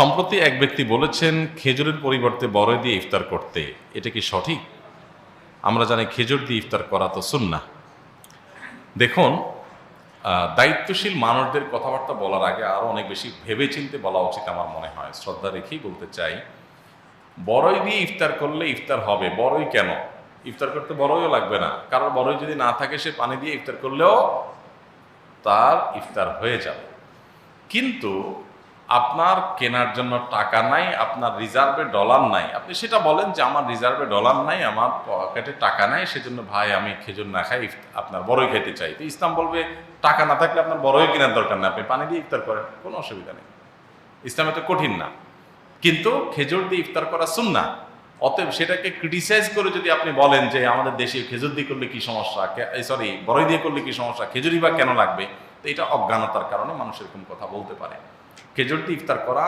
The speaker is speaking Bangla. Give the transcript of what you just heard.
সম্প্রতি এক ব্যক্তি বলেছেন, খেজুরের পরিবর্তে বড়ই দিয়ে ইফতার করতে। এটা কি সঠিক? আমরা জানি খেজুর দিয়ে ইফতার করা তো সুন্না দেখুন দায়িত্বশীল মানুষদের কথাবার্তা বলার আগে আরও অনেক বেশি ভেবে চিনতে বলা উচিত আমার মনে হয়। শ্রদ্ধা রেখেই বলতে চাই বড়ই দিয়ে ইফতার করলে ইফতার হবে। বড়ই কেন? ইফতার করতে বড়ইও লাগবে না। কারণ বড়ই যদি না থাকে, সে পানি দিয়ে ইফতার করলেও তার ইফতার হয়ে যাবে। কিন্তু আপনার কেনার জন্য টাকা নাই, আপনার রিজার্ভে ডলার নাই। আপনি সেটা বলেন যে আমার রিজার্ভে ডলার নাই, আমার পকেটে টাকা নাই, সেজন্য ভাই আমি খেজুর না খাই আপনার বড়ই খেতে চাই। তো ইসলাম বলবে, টাকা না থাকলে আপনার বড়ই কেনার দরকার নেই, আপনি পানি দিয়ে ইফতার করেন, কোনো অসুবিধা নেই। ইসলামে তো কঠিন না। কিন্তু খেজুর দিয়ে ইফতার করা সুন্না অতএব সেটাকে ক্রিটিসাইজ করে যদি আপনি বলেন যে আমাদের দেশে খেজুর দিয়ে করলে কি সমস্যা সরি বড়ই দিয়ে করলে কি সমস্যা খেজুরি বা কেন লাগবে? তো এটা অজ্ঞানতার কারণে মানুষ এরকম কথা বলতে পারে। খেজুর দিয়ে ইফতার করা